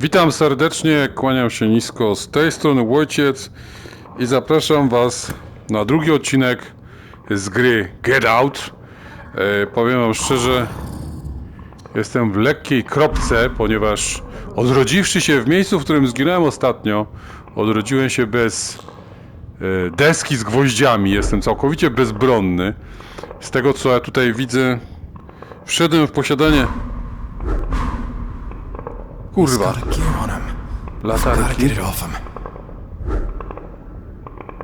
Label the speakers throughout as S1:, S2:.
S1: Witam serdecznie, kłaniam się nisko z tej strony Wojciec i zapraszam Was na drugi odcinek z gry Get Out. E, powiem Wam szczerze, jestem w lekkiej kropce, ponieważ odrodziwszy się w miejscu, w którym zginąłem ostatnio, odrodziłem się bez e, deski z gwoździami, jestem całkowicie bezbronny. Z tego co ja tutaj widzę, wszedłem w posiadanie... Kurwa. Latarki.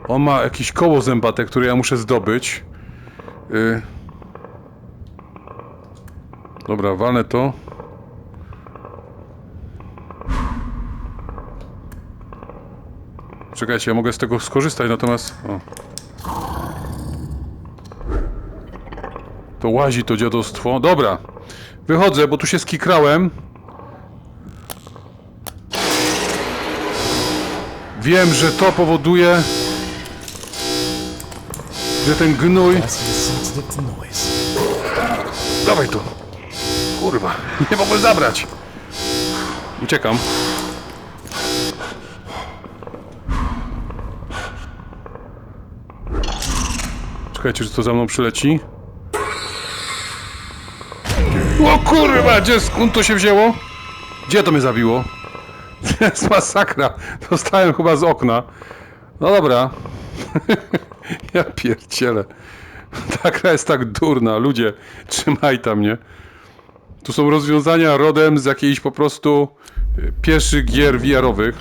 S1: On ma jakieś koło zębate, które ja muszę zdobyć. Y... Dobra, walnę to. Czekajcie, ja mogę z tego skorzystać, natomiast... O. To łazi to dziadostwo. Dobra, wychodzę, bo tu się skikrałem. Wiem, że to powoduje, że ten gnój... Dawaj tu. Kurwa, nie mogłem zabrać. Uciekam. Czekajcie, że to za mną przyleci. O kurwa, gdzie skąd to się wzięło? Gdzie to mnie zabiło? To jest masakra. Dostałem chyba z okna. No dobra. ja pierdzielę. Ta gra jest tak durna. Ludzie, trzymaj tam mnie. Tu są rozwiązania rodem z jakiejś po prostu y, pierwszych gier VR-owych.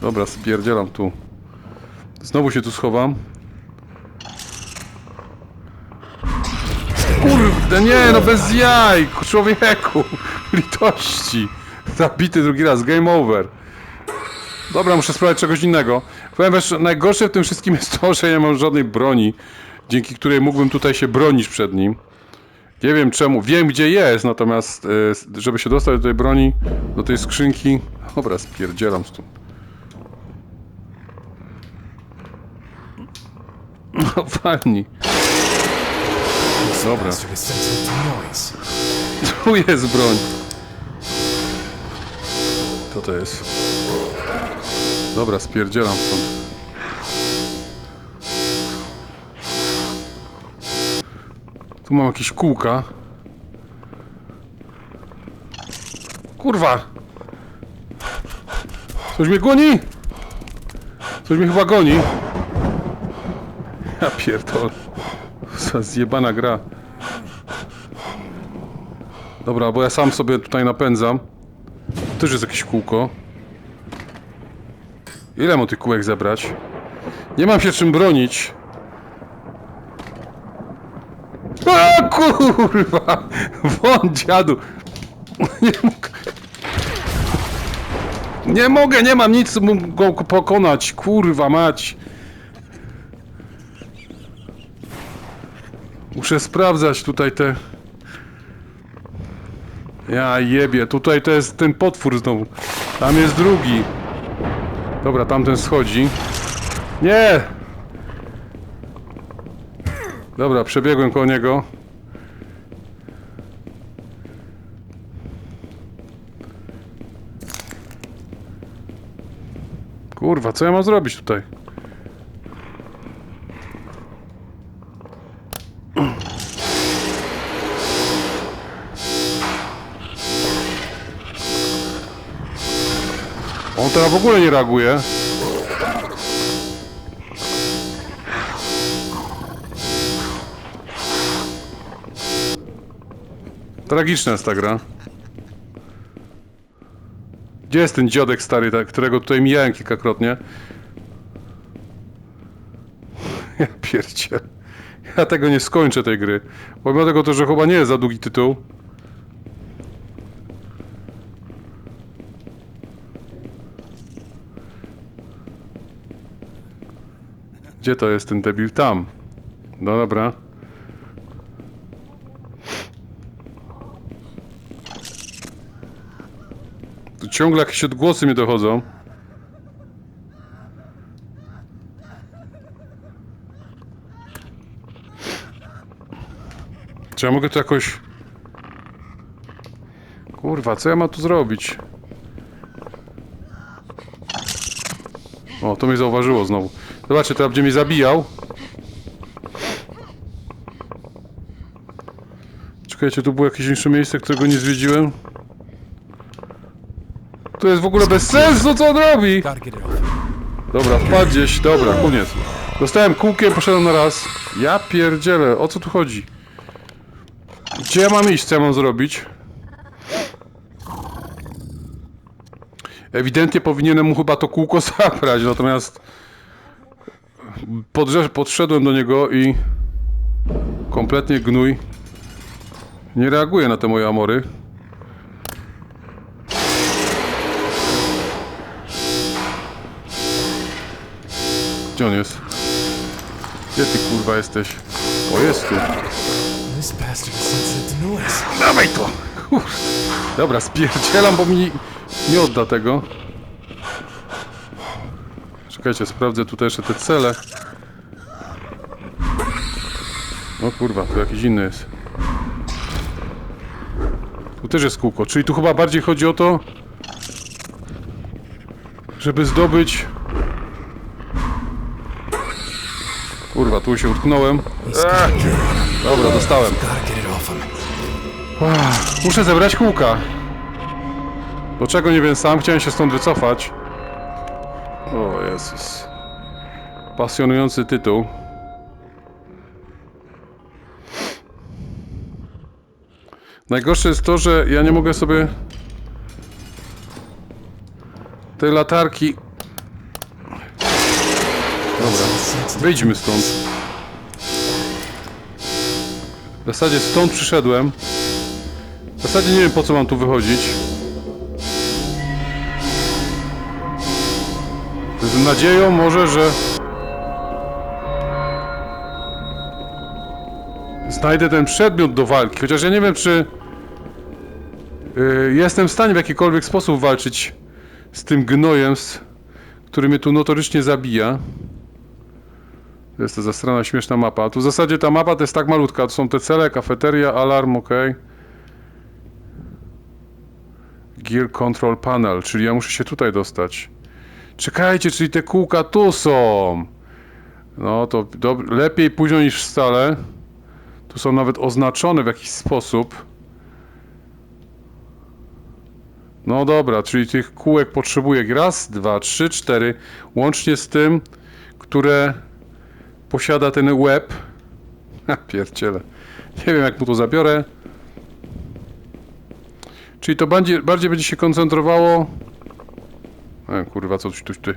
S1: Dobra, spierdzielam tu. Znowu się tu schowam. Kurde, nie, no bez jaj, człowieku. Litości. Zabity drugi raz, game over. Dobra, muszę spróbować czegoś innego. Że najgorsze w tym wszystkim jest to, że nie mam żadnej broni, dzięki której mógłbym tutaj się bronić przed nim. Nie wiem czemu, wiem gdzie jest, natomiast e, żeby się dostać do tej broni, do tej skrzynki... Dobra, spierdzielam stąd. No fajnie. Dobra, tu jest broń. Co to jest? Dobra, spierdzielam stąd. Tu mam jakieś kółka. Kurwa! Coś mnie goni? Coś mnie chyba goni. Ja pierdolę. Za zjebana gra. Dobra, bo ja sam sobie tutaj napędzam. Też jest jakieś kółko. Ile mu tych kółek zebrać? Nie mam się czym bronić. A kurwa! Won dziadu! Nie mogę. Nie mogę, nie mam nic go pokonać. Kurwa mać. Muszę sprawdzać tutaj te... Ja jebie, tutaj to jest ten potwór znowu. Tam jest drugi. Dobra, tamten schodzi. Nie! Dobra, przebiegłem koło niego. Kurwa, co ja mam zrobić tutaj? W ogóle nie reaguje. Tragiczna jest ta gra. Gdzie jest ten dziadek stary, którego tutaj mijałem kilkakrotnie? Ja pierdzie. Ja tego nie skończę tej gry. Pomimo tego to, że chyba nie jest za długi tytuł. Gdzie to jest ten debil? Tam. No dobra. Tu ciągle jakieś odgłosy mi dochodzą. Czy ja mogę tu jakoś... Kurwa, co ja mam tu zrobić? O, to mnie zauważyło znowu. Zobaczcie, teraz będzie mnie zabijał. Czekajcie, tu było jakieś insze miejsce, którego nie zwiedziłem. To jest w ogóle bez sensu, co on robi! Dobra, wpadł gdzieś, dobra, koniec. Dostałem kółkiem, poszedłem na raz. Ja pierdzielę, o co tu chodzi? Gdzie ja mam iść, co ja mam zrobić? Ewidentnie powinienem mu chyba to kółko zabrać, natomiast podrze- podszedłem do niego i kompletnie gnój nie reaguje na te moje amory. Gdzie on jest? Gdzie ty kurwa jesteś? O, jest tu.
S2: This bastard noise.
S1: Dawaj to! Dobra, spierdzielam, bo mi nie odda tego. Czekajcie, sprawdzę tutaj jeszcze te cele. No kurwa, tu jakiś inny jest. Tu też jest kółko, czyli tu chyba bardziej chodzi o to, żeby zdobyć... Kurwa, tu się utknąłem. Eee, dobra, dostałem. Muszę zebrać kółka. Do czego nie wiem sam, chciałem się stąd wycofać. O Jezus. Pasjonujący tytuł. Najgorsze jest to, że ja nie mogę sobie tej latarki... Dobra, wyjdźmy stąd. W zasadzie stąd przyszedłem. W zasadzie nie wiem po co mam tu wychodzić. Nadzieją może, że znajdę ten przedmiot do walki. Chociaż ja nie wiem, czy yy, jestem w stanie w jakikolwiek sposób walczyć z tym gnojem, z, który mnie tu notorycznie zabija. Jest to zastrana śmieszna mapa. Tu w zasadzie ta mapa to jest tak malutka. To są te cele, kafeteria, alarm, ok. Gear Control Panel, czyli ja muszę się tutaj dostać. Czekajcie, czyli te kółka tu są. No to lepiej późno niż wcale. Tu są nawet oznaczone w jakiś sposób. No dobra, czyli tych kółek potrzebuję raz, dwa, trzy, cztery, łącznie z tym, które posiada ten łeb. Ha, pierdziele. Nie wiem jak mu to zabiorę. Czyli to bardziej, bardziej będzie się koncentrowało. E, kurwa, co coś tu ty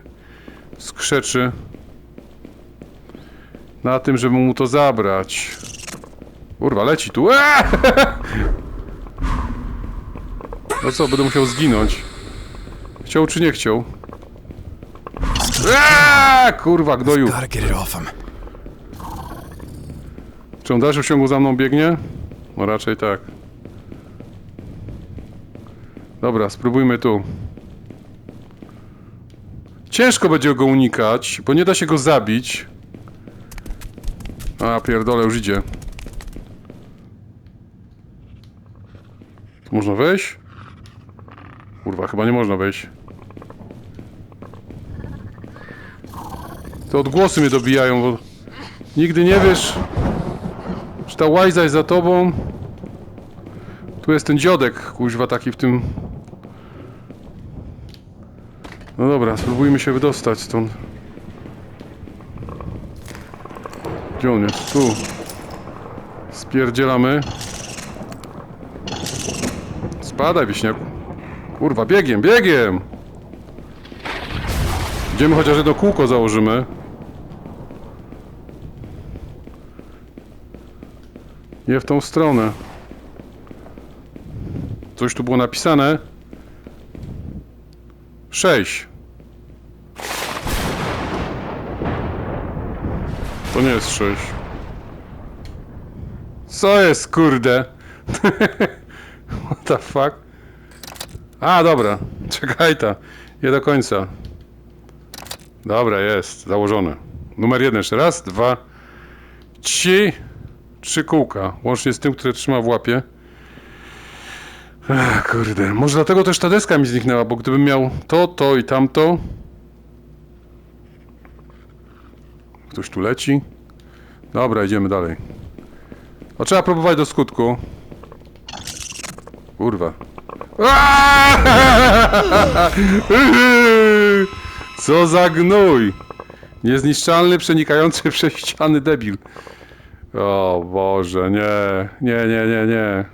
S1: skrzeczy. Na tym, żeby mu to zabrać. Kurwa, leci tu. Eee! No co, będę musiał zginąć. Chciał czy nie chciał? Eee! Kurwa, gnoju. Czy on w ciągu za mną biegnie? No raczej tak. Dobra, spróbujmy tu. Ciężko będzie go unikać, bo nie da się go zabić. A, pierdolę, już idzie. Tu można wejść? Kurwa, chyba nie można wejść. Te odgłosy mnie dobijają, bo nigdy nie wiesz, czy ta łajza jest za tobą? Tu jest ten dziodek, kuźwa, taki w tym... No dobra, spróbujmy się wydostać stąd. Gdzie on jest? Tu. Spierdzielamy. Spadaj, wiśniaku. Kurwa, biegiem, biegiem! Idziemy chociaż jedno kółko założymy. Nie w tą stronę. Coś tu było napisane. 6. To nie jest 6. Co jest, kurde? What the fuck? A, dobra. Czekaj ta. Nie do końca. Dobra, jest. Założone. Numer jeden jeszcze raz, dwa, trzy. Trzy kółka, łącznie z tym, które trzyma w łapie. Ach, kurde, może dlatego też ta deska mi zniknęła, bo gdybym miał to, to i tamto, Ktoś tu leci. Dobra, idziemy dalej. O, trzeba próbować do skutku. Kurwa. Co za gnój! Niezniszczalny, przenikający przez ściany debil. O Boże, nie, nie, nie, nie, nie.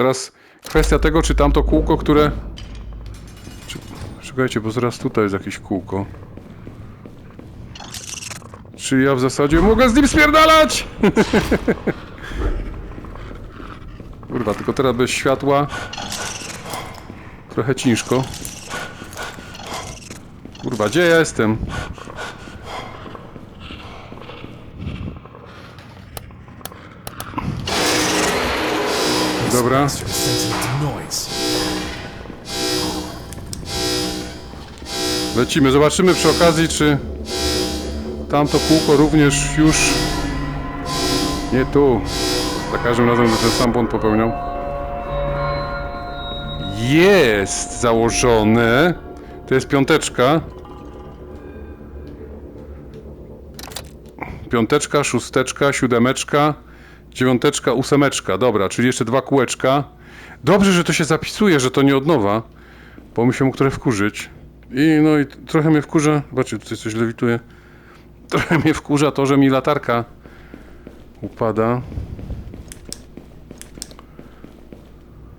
S1: Teraz kwestia tego, czy tamto kółko, które... Czy... Czekajcie, bo zaraz tutaj jest jakieś kółko. Czy ja w zasadzie mogę z nim spierdalać? Kurwa, tylko teraz bez światła. Trochę ciężko. Kurwa, gdzie ja jestem? Dobra. Lecimy, zobaczymy przy okazji, czy tamto kółko również już... Nie tu. Za każdym razem będę ten sam błąd popełniał. Jest założone. To jest piąteczka. Piąteczka, szósteczka, siódemeczka, dziewiąteczka, ósemeczka. Dobra, czyli jeszcze dwa kółeczka. Dobrze, że to się zapisuje, że to nie od nowa, bo mi się mógł trochę wkurzyć. I no i trochę mnie wkurza. Zobaczcie, tutaj coś lewituje. Trochę mnie wkurza to, że mi latarka upada.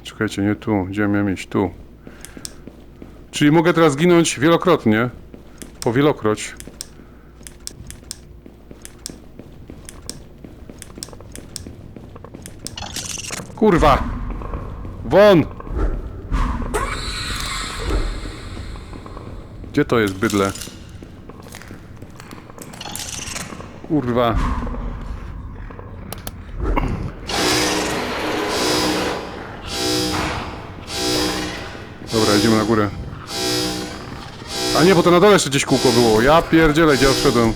S1: Czekajcie, nie tu. Gdzie miałem iść? Tu. Czyli mogę teraz ginąć wielokrotnie. Po wielokroć. Kurwa! Won! Gdzie to jest bydle? Kurwa. Dobra, idziemy na górę. A nie, bo to na dole jeszcze gdzieś kółko było. Ja pierdzielę, gdzie odszedłem.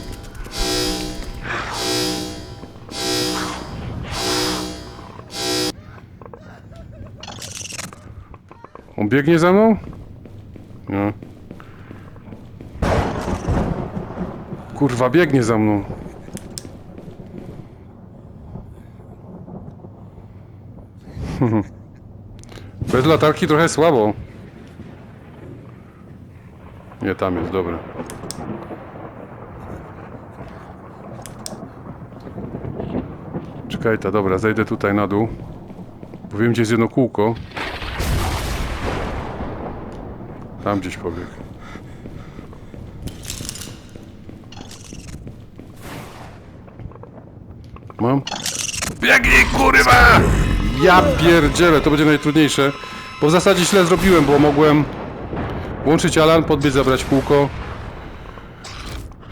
S1: Biegnie za mną? Nie. Kurwa, biegnie za mną. Bez latarki trochę słabo. Nie, tam jest, dobra. Czekaj, ta, dobra, zejdę tutaj na dół. Bo wiem, gdzie jest jedno kółko. Tam gdzieś pobiegł. Mam? Biegnij, kurwa! Ja pierdzielę, to będzie najtrudniejsze. Bo w zasadzie źle zrobiłem, bo mogłem włączyć alarm, podbiec, zabrać kółko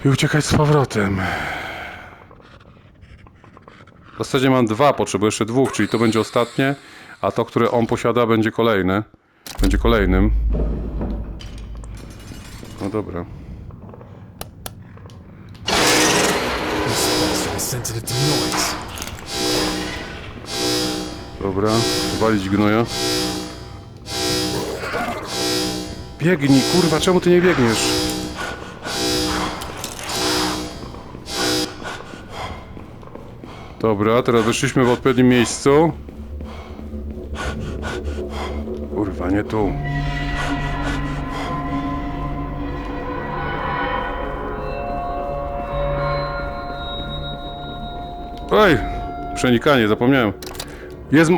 S1: i uciekać z powrotem. W zasadzie mam dwa, potrzebuję jeszcze dwóch, czyli to będzie ostatnie, a to, które on posiada, będzie kolejne. Będzie kolejnym. No dobra. Dobra, walić gnoja. Biegnij, kurwa, czemu ty nie biegniesz? Dobra, teraz wyszliśmy w odpowiednim miejscu. Kurwa, nie tu. Oj, przenikanie, zapomniałem. Jest.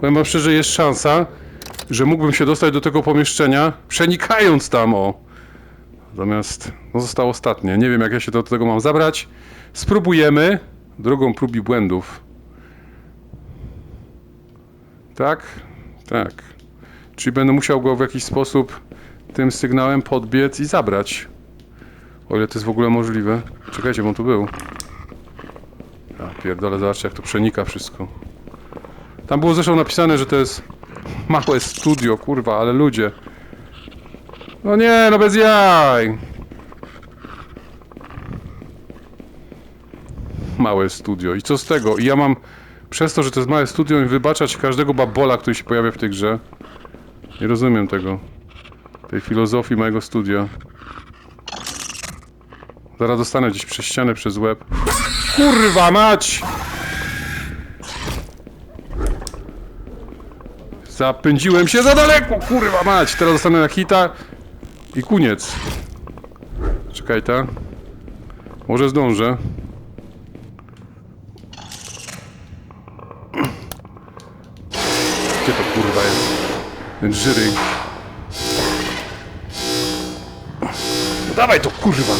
S1: Powiem wam szczerze, jest szansa, że mógłbym się dostać do tego pomieszczenia, przenikając tam o. Natomiast no zostało ostatnie. Nie wiem, jak ja się do tego mam zabrać. Spróbujemy drogą prób błędów. Tak? Tak. Czyli będę musiał go w jakiś sposób tym sygnałem podbiec i zabrać. O ile to jest w ogóle możliwe. Czekajcie, bo on tu był. Ja pierdolę, zobaczcie jak to przenika wszystko. Tam było zresztą napisane, że to jest małe studio, kurwa, ale ludzie. No nie, no bez jaj. Małe studio. I co z tego? I ja mam przez to, że to jest małe studio i wybaczać każdego babola, który się pojawia w tej grze. Nie rozumiem tego. Tej filozofii mojego studia. Zaraz dostanę gdzieś przez ścianę, przez łeb. Kurwa mać! Zapędziłem się za daleko, kurwa mać! Teraz dostanę na hita i koniec. Czekaj, ta. Może zdążę. Gdzie to kurwa jest? Ten. No dawaj to kurwa!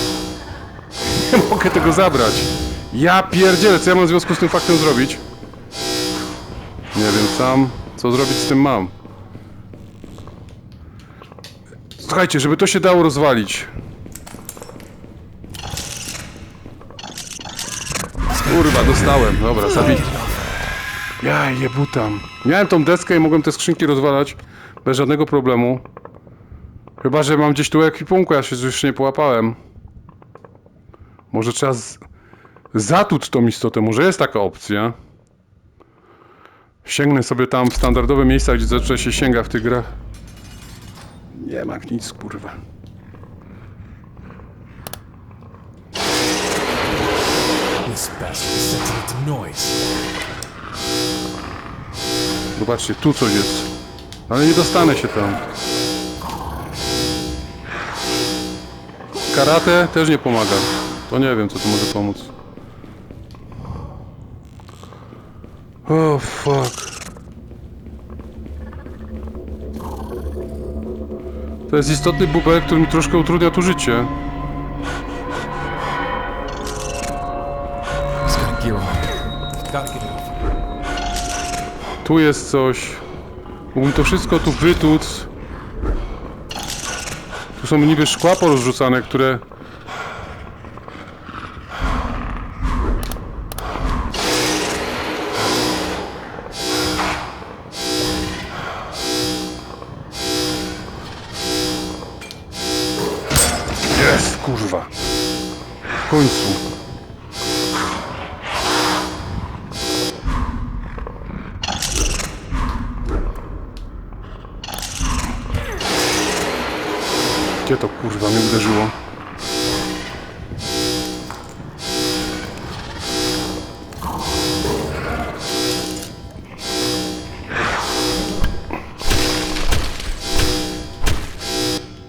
S1: Nie mogę tego zabrać. Ja pierdzielę, co ja mam w związku z tym faktem zrobić? Nie wiem sam, co zrobić z tym mam. Słuchajcie, żeby to się dało rozwalić. Kurwa, dostałem. Dobra, zabij. Ja jebutam. Miałem tą deskę i mogłem te skrzynki rozwalać bez żadnego problemu. Chyba, że mam gdzieś tu ekwipunku, ja się już nie połapałem. Może trzeba z... zatuć tą istotę, może jest taka opcja. Sięgnę sobie tam w standardowe miejsca, gdzie zawsze się sięga w tych grach. Nie ma nic, kurwa.
S2: To.
S1: Zobaczcie, tu coś jest. Ale nie dostanę się tam. Karate też nie pomaga. To nie wiem, co tu może pomóc. Oh, fuck. To jest istotny bubel, który mi troszkę utrudnia tu życie. Tu jest coś. Mógłbym to wszystko tu wytłuc. Tu są niby szkła porozrzucane, które...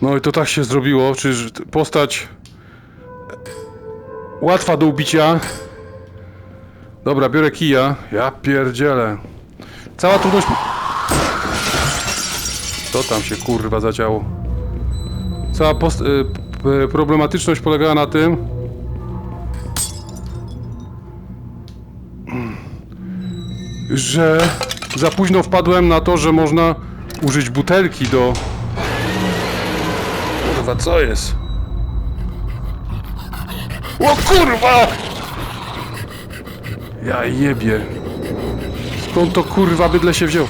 S1: No i to tak się zrobiło, czyż postać łatwa do ubicia. Dobra, biorę kija. Ja pierdzielę. Cała trudność... To tam się kurwa zadziało. Cała post- y, p- problematyczność polegała na tym, że za późno wpadłem na to, że można użyć butelki do... Kurwa, co jest? O kurwa! Ja jebie. Skąd to kurwa bydle się wziął?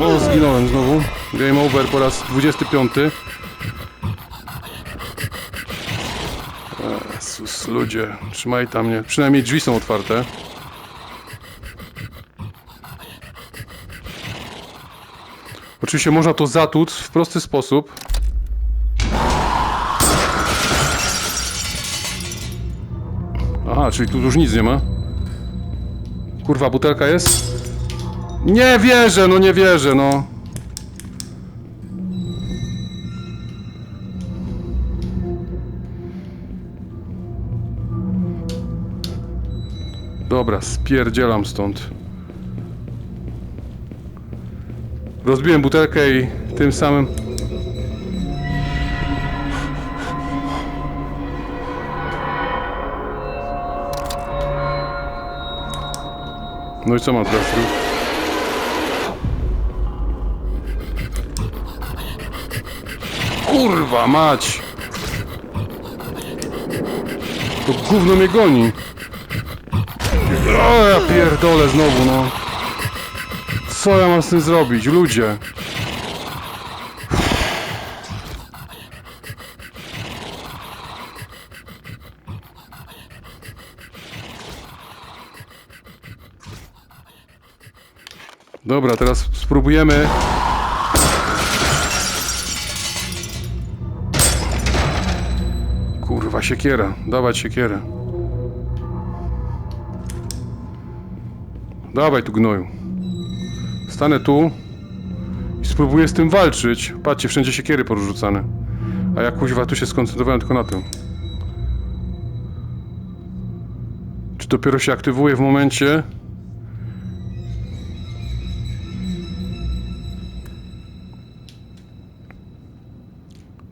S1: O, zginąłem znowu. Game over po raz 25. Jezus, ludzie, trzymaj tam mnie. Przynajmniej drzwi są otwarte. Oczywiście można to zatłuc w prosty sposób. Czyli tu już nic nie ma. Kurwa, butelka jest? Nie wierzę, no nie wierzę, no. Dobra, spierdzielam stąd. Rozbiłem butelkę i tym samym... No i co mam teraz zrobić? Kurwa mać! To gówno mnie goni. O, ja pierdolę znowu, no. Co ja mam z tym zrobić, ludzie? Dobra, teraz spróbujemy... Kurwa, siekiera. Dawać siekierę. Dawaj tu gnoju. Stanę tu i spróbuję z tym walczyć. Patrzcie, wszędzie siekiery porzucane. A ja kuźwa tu się skoncentrowałem tylko na tym. Czy dopiero się aktywuje w momencie,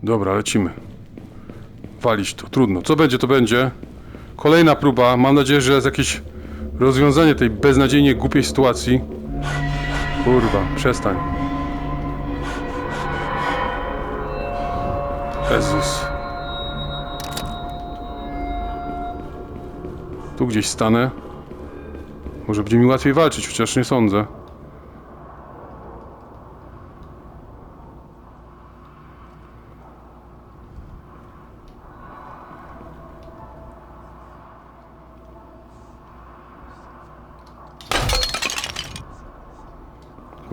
S1: Dobra, lecimy. Walić to, trudno. Co będzie, to będzie. Kolejna próba. Mam nadzieję, że jest jakieś rozwiązanie tej beznadziejnie głupiej sytuacji. Kurwa, przestań. Jezus. Tu gdzieś stanę. Może będzie mi łatwiej walczyć, chociaż nie sądzę.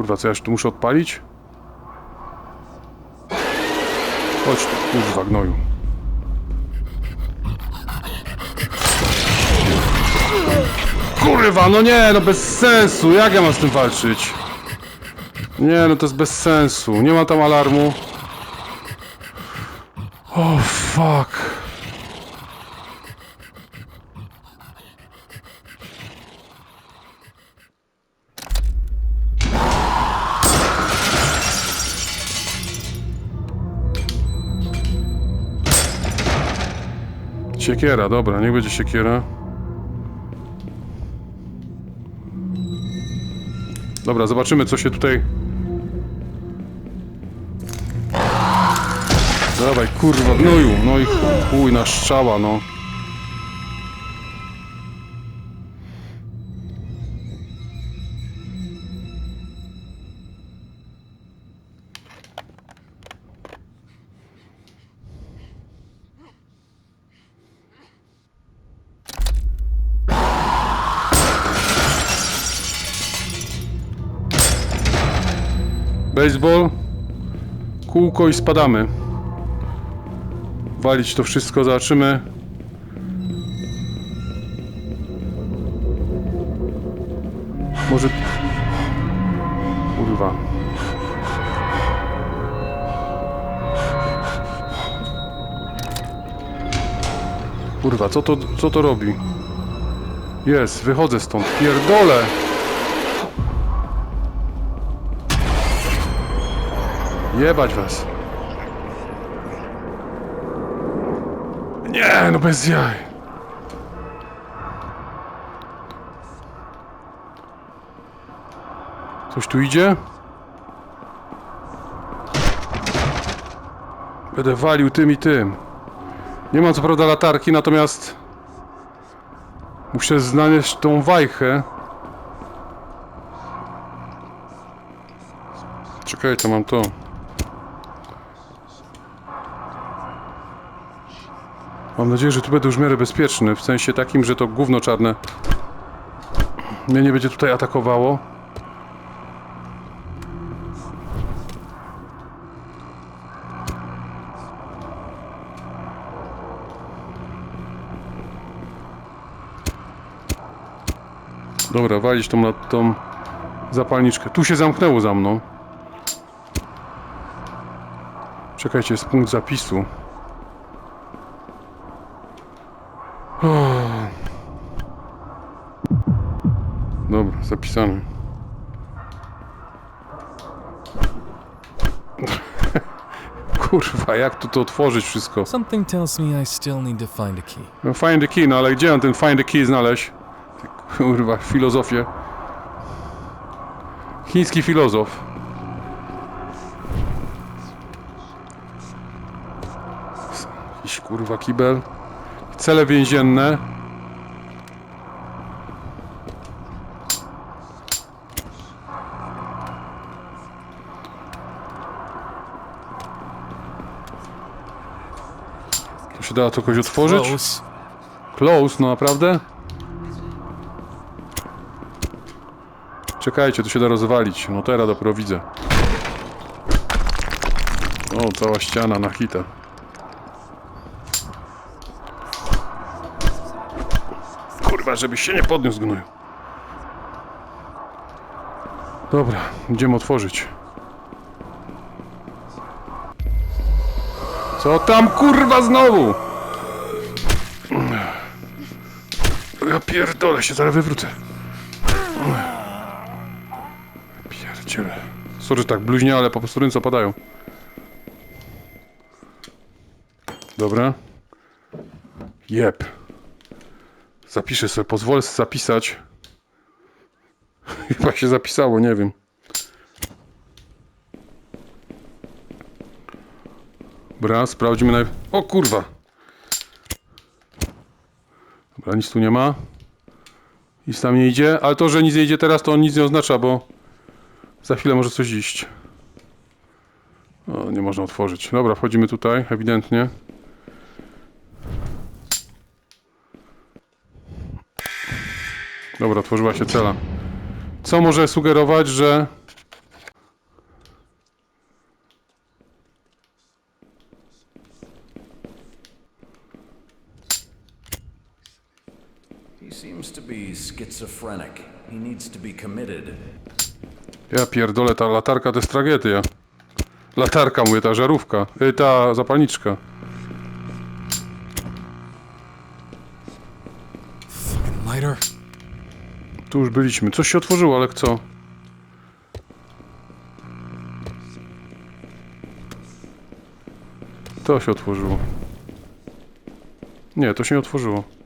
S1: Kurwa, co ja tu muszę odpalić? Chodź tu, kurwa, gnoju. Kurwa, no nie, no bez sensu. Jak ja mam z tym walczyć? Nie, no to jest bez sensu. Nie ma tam alarmu. Oh, fuck. Siekiera, dobra, niech będzie siekiera. Dobra, zobaczymy co się tutaj... Dawaj, kurwa, gnoju, no i chuj na strzała, no. Baseball, kółko i spadamy. Walić to wszystko, zobaczymy. Może... Kurwa. Kurwa, co to, co to robi? Jest, wychodzę stąd. Pierdolę! Jebać was. Nie, no bez jaj. Coś tu idzie? Będę walił tym i tym. Nie mam co prawda latarki, natomiast muszę znaleźć tą wajchę. Czekaj, to mam to. Mam nadzieję, że tu będę już w miarę bezpieczny, w sensie takim, że to gówno czarne mnie nie będzie tutaj atakowało. Dobra, walić tą na tą zapalniczkę. Tu się zamknęło za mną. Czekajcie, jest punkt zapisu. Dobra, zapisane. Kurwa, jak tu to otworzyć wszystko?
S2: Something tells me I still need to find a key.
S1: No, find the key, no ale gdzie mam ten find the key znaleźć? Kurwa, filozofię. Chiński filozof. Jakiś kurwa kibel. Cele więzienne. Tu się da to jakoś otworzyć?
S2: Close.
S1: Close, no naprawdę? Czekajcie, tu się da rozwalić. No teraz dopiero widzę. O, cała ściana na hita. żebyś się nie podniósł gnoju. Dobra, idziemy otworzyć. Co tam kurwa znowu? Ja pierdolę się, zaraz wywrócę. Pierdziele. Sorry, tak bluźnie, ale po prostu ręce opadają. Dobra. Jep. Zapiszę sobie, pozwolę sobie zapisać. Chyba się zapisało, nie wiem. Dobra, sprawdźmy najpierw. O kurwa! Dobra, nic tu nie ma. Nic tam nie idzie, ale to, że nic nie idzie teraz, to nic nie oznacza, bo za chwilę może coś iść. O, nie można otworzyć. Dobra, wchodzimy tutaj, ewidentnie. Dobra, otworzyła się cela. Co może sugerować, że...
S3: He seems to be schizophrenic. He needs to be committed.
S1: Ja pierdolę, ta latarka to jest tragedia. Latarka, mówię, ta żarówka. Y, ta zapalniczka.
S2: Fucking lighter.
S1: Tu już byliśmy. Coś się otworzyło, ale co? To się otworzyło. Nie, to się nie otworzyło.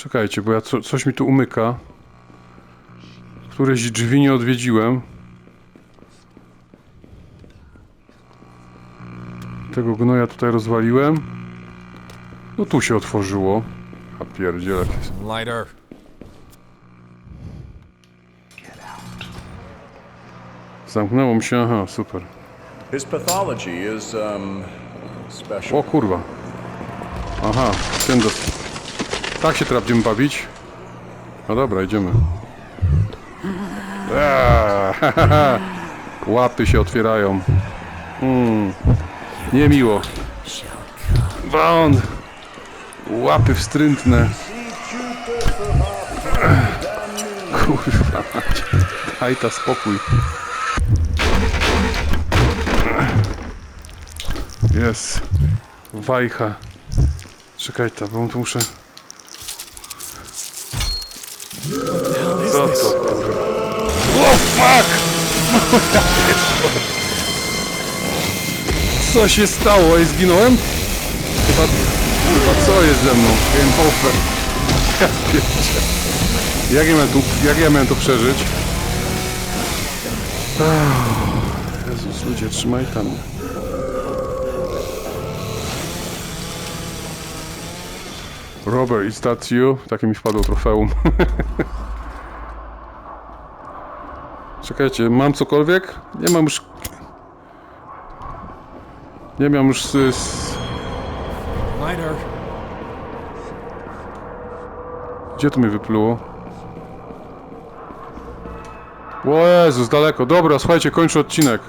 S1: Czekajcie, bo ja co, coś mi tu umyka. Któreś drzwi nie odwiedziłem. Tego gnoja tutaj rozwaliłem. No tu się otworzyło. A pierdziele. jak jest.
S2: Lighter.
S1: Zamknęło mi się, aha, super.
S4: His pathology is, um, special.
S1: O kurwa. Aha, ten do... Tak się teraz będziemy bawić. No dobra, idziemy. Eee, Łapy się otwierają. Mm. Niemiło. Won! Łapy wstrętne. Kurwa mać. Daj ta spokój. Jest. Wajcha. Czekaj ta, bo tu muszę... fuck! Co się stało? Ej, zginąłem? Chyba... Kurwa, co jest ze mną? Game over. Ja. Jak ja miałem tu, jak ja miałem to przeżyć? Jezus, ludzie, trzymaj tam. Robert, is that you? Takie mi wpadło trofeum. Czekajcie, mam cokolwiek? Nie mam już... Nie mam już... Gdzie to mi wypluło? O Jezus, daleko. Dobra, słuchajcie, kończę odcinek.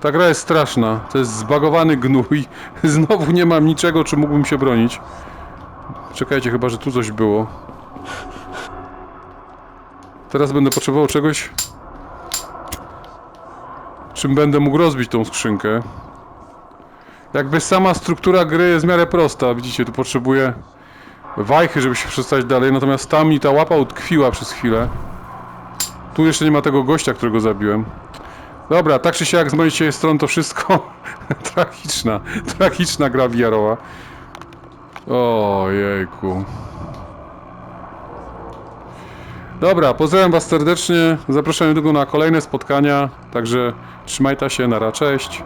S1: Ta gra jest straszna. To jest zbagowany gnój. Znowu nie mam niczego, czym mógłbym się bronić. Czekajcie, chyba, że tu coś było. Teraz będę potrzebował czegoś, czym będę mógł rozbić tą skrzynkę. Jakby sama struktura gry jest w miarę prosta. Widzicie, tu potrzebuję wajchy, żeby się przestać dalej, natomiast tam mi ta łapa utkwiła przez chwilę. Tu jeszcze nie ma tego gościa, którego zabiłem. Dobra, tak czy siak z mojej strony to wszystko. tragiczna, tragiczna gra VR-owa. Ojejku. Dobra, pozdrawiam was serdecznie. Zapraszam niedługo na kolejne spotkania. Także trzymajcie się, nara, cześć.